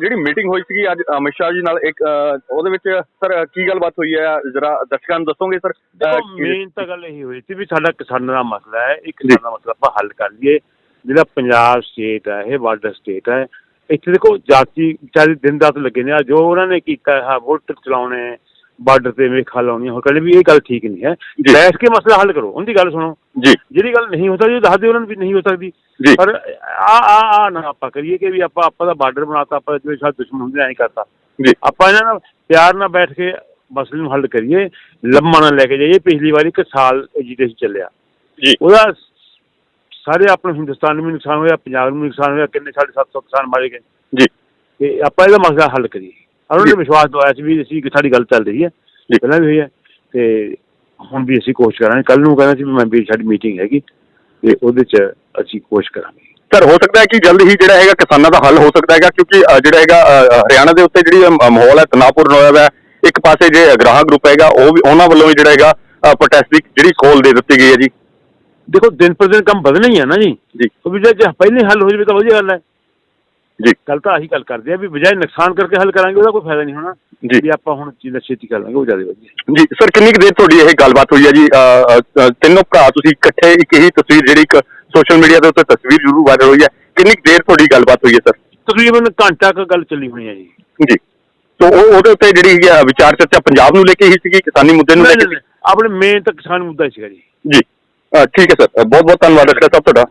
ਜਿਹੜੀ ਮੀਟਿੰਗ ਹੋਈ ਸੀਗੀ ਅੱਜ ਅਮਿਤ ਸ਼ਾਹ ਜੀ ਨਾਲ ਇੱਕ ਉਹਦੇ ਵਿੱਚ ਸਰ ਕੀ ਗੱਲਬਾਤ ਹੋਈ ਹੈ? ਜਰਾ ਦਰਸ਼ਕਾਂ ਨੂੰ ਦੱਸੋਗੇ ਸਰ? ਮੇਨ ਤਾਂ ਗੱਲ ਇਹੀ ਹੋਈ ਸੀ ਵੀ ਸਾਡਾ ਕਿਸਾਨਾਂ ਦਾ ਮਸਲਾ ਹੈ। ਜੀ। ਕਿਸਾਨਾਂ ਦਾ ਮਸਲਾ ਆਪਾਂ ਹੱਲ ਕਰ ਲਈਏ। ਜਿਹੜਾ ਪੰਜਾਬ ਸਟੇਟ ਹੈ ਇਹ ਬਾਰਡਰ ਸਟੇਟ ਹੈ। ਇੱਥੇ ਦੇਖੋ ਜਾਤੀ ਵਿਚਾਰੇ ਦਿਨ ਰਾਤ ਲੱਗੇ ਨੇ। ਜੋ ਉਹਨਾਂ ਨੇ ਕੀਤਾ ਹੈ ਵੋਟ ਚਲਾਉਣੇ। ਬਾਰਡਰ ਤੇ ਮੇਖਾ ਲਾਉਣੀਆਂ ਹੋਰ ਕਹਿੰਦੇ ਵੀ ਇਹ ਗੱਲ ਠੀਕ ਨਹੀਂ ਹੈ। ਬੈਠ ਕੇ ਮਸਲਾ ਹੱਲ ਕਰੋ ਉਹਦੀ ਗੱਲ ਸੁਣੋ। ਜੀ। ਜਿਹੜੀ ਗੱਲ ਨਹੀਂ ਹੋ ਸਕਦੀ ਦੱਸ ਦਿਓ ਉਹਨਾਂ ਨੂੰ ਵੀ ਨਹੀਂ ਹੋ ਸਕਦੀ। ਪਰ ਆ ਆ ਆ ਨਾ ਆਪਾਂ ਕਰੀਏ ਕਿ ਵੀ ਆਪਾਂ ਆਪਾਂ ਦਾ ਬਾਰਡਰ ਬਣਾਤਾ ਆਪਾਂ ਜਿਵੇਂ ਸਾਡੇ ਦੁਸ਼ਮਣ ਹੁੰਦੇ ਐਂ ਕਰਤਾ। ਜੀ। ਆਪਾਂ ਇਹਨਾਂ ਨਾਲ ਪਿਆਰ ਨਾਲ ਬੈਠ ਕੇ ਮਸਲੇ ਨੂੰ ਹੱਲ ਕਰੀਏ ਲੰਮਾ ਨਾ ਲੈ ਕੇ ਜਾਈਏ। ਪਿਛਲੀ ਵਾਰੀ ਇੱਕ ਸਾਲ ਐਜੀਟੇਸ਼ਨ ਚੱਲਿਆ। ਜੀ। ਉਹਦਾ ਸਾਰੇ ਆਪਣੇ ਹਿੰਦੁਸਤਾਨ ਨੂੰ ਵੀ ਨੁਕਸਾਨ ਹੋਇਆ ਪੰਜਾਬ ਨੂੰ ਨੁਕਸਾਨ ਹੋਇਆ ਕਿੰਨੇ ਸਾਢੇ ਸੱਤ ਸੌ ਕਿਸਾਨ ਮਾਰੇ ਗਏ। ਜੀ। ਤੇ ਆਪਾਂ ਇਹਦਾ ਮਸਲਾ ਹੱਲ ਕਰੀਏ। ਉਹਨਾਂ। ਨੇ ਵਿਸ਼ਵਾਸ ਦਵਾਇਆ ਸੀ ਵੀ ਅਸੀਂ ਕਿ ਸਾਡੀ ਗੱਲ ਚੱਲ ਰਹੀ ਹੈ। ਪਹਿਲਾਂ ਵੀ ਹੋਈ ਹੈ ਤੇ ਹੁਣ ਵੀ ਅਸੀਂ ਕੋਸ਼ਿਸ਼ ਕਰਾਂਗੇ। ਕੱਲ ਨੂੰ ਕਹਿੰਦਾ ਸੀ ਵੀ ਮੈਂ ਵੀ ਸਾਡੀ ਮੀਟਿੰਗ ਹੈਗੀ ਤੇ ਉਹਦੇ 'ਚ ਅਸੀਂ ਕੋਸ਼ਿਸ਼ ਕਰਾਂਗੇ। ਸਰ ਹੋ ਸਕਦਾ ਹੈ ਕਿ ਜਲਦ ਹੀ ਜਿਹੜਾ ਹੈਗਾ ਕਿਸਾਨਾਂ ਦਾ ਹੱਲ ਹੋ ਸਕਦਾ ਹੈਗਾ ਕਿਉਂਕਿ ਜਿਹੜਾ ਹੈਗਾ ਹਰਿਆਣਾ ਦੇ ਉੱਤੇ ਜਿਹੜੀ ਮਾਹੌਲ ਹੈ ਤਣਾਅਪੂਰਨ ਹੋਇਆ ਹੋਇਆ ਹੈ। ਇੱਕ ਪਾਸੇ ਜੇ ਗ੍ਰਾਹਕ ਗਰੁੱਪ ਹੈਗਾ ਉਹ ਵੀ ਉਹਨਾਂ ਵੱਲੋਂ ਵੀ ਜਿਹੜਾ ਹੈਗਾ ਪ੍ਰੋਟੈਸਟ ਦੀ ਜਿਹੜੀ ਕੋਲ ਦੇ ਦਿੱਤੀ ਗਈ ਹੈ ਜੀ। ਦੇਖੋ ਦਿਨ ਪਰ ਦਿਨ ਕੰਮ ਵਧਣਾ ਹੀ ਹੈ ਨਾ ਜੀ। ਜੀ। ਉਹ ਵੀ ਜੇ ਪਹਿਲੇ ਹੱਲ ਹੋ ਜਾਵੇ ਤਾਂ ਵਧੀਆ ਗੱਲ ਹੈ। ਜੀ। ਗੱਲ ਤਾਂ ਆਹੀ ਗੱਲ ਕਰਦੇ ਆ ਵੀ ਬਜਾਏ ਨੁਕਸਾਨ ਕਰਕੇ ਹੱਲ ਕਰਾਂਗੇ ਉਹਦਾ ਕੋਈ ਫਾਇਦਾ ਨਹੀਂ ਹੋਣਾ। ਜੀ। ਵੀ ਆਪਾਂ ਹੁਣ ਚੀਜ਼ਾਂ ਛੇਤੀ ਕਰ ਲਾਂਗੇ ਉਹ ਜ਼ਿਆਦਾ ਵਧੀਆ। ਜੀ ਸਰ ਕਿੰਨੀ ਕੁ ਦੇਰ ਤੁਹਾਡੀ ਇਹ ਗੱਲਬਾਤ ਹੋਈ ਹੈ ਜੀ? ਤਿੰਨੋਂ ਭਰਾ ਤੁਸੀਂ ਇਕੱਠੇ ਇੱਕ ਹੀ ਤਸਵੀਰ ਜਿਹੜੀ ਇੱਕ ਸੋਸ਼ਲ ਮੀਡੀਆ ਦੇ ਉੱਤੇ ਤਸਵੀਰ ਜ਼ਰੂਰ ਵਾਇਰਲ ਹੋਈ ਹੈ ਕਿੰਨੀ ਕੁ ਦੇਰ ਤੁਹਾਡੀ ਗੱਲਬਾਤ ਹੋਈ ਹੈ ਸਰ? ਤਕਰੀਬਨ ਘੰਟਾ ਕੁ ਗੱਲ ਚੱਲੀ ਹੋਣੀ ਹੈ ਜੀ। ਜੀ। ਤੋਂ ਉਹ ਉਹਦੇ ਉੱਤੇ ਜਿਹੜੀ ਵਿਚਾਰ ਚਰਚਾ ਪੰਜਾਬ ਨੂੰ ਲੈ ਕੇ ਹੀ ਸੀਗੀ ਕਿਸਾਨੀ ਮੁੱਦੇ ਨੂੰ ਲੈ ਕੇ ਆਪਣੇ ਮੇਨ ਤਾਂ ਕਿਸਾਨ ਮੁੱਦਾ ਹੀ ਸੀਗਾ ਜੀ। ਜੀ। ਠੀਕ ਹੈ ਸਰ। ਬਹੁਤ ਬਹੁਤ ਧੰਨਵਾਦ ਡਾਕਟਰ ਸਾਹਿਬ ਤੁਹਾਡਾ।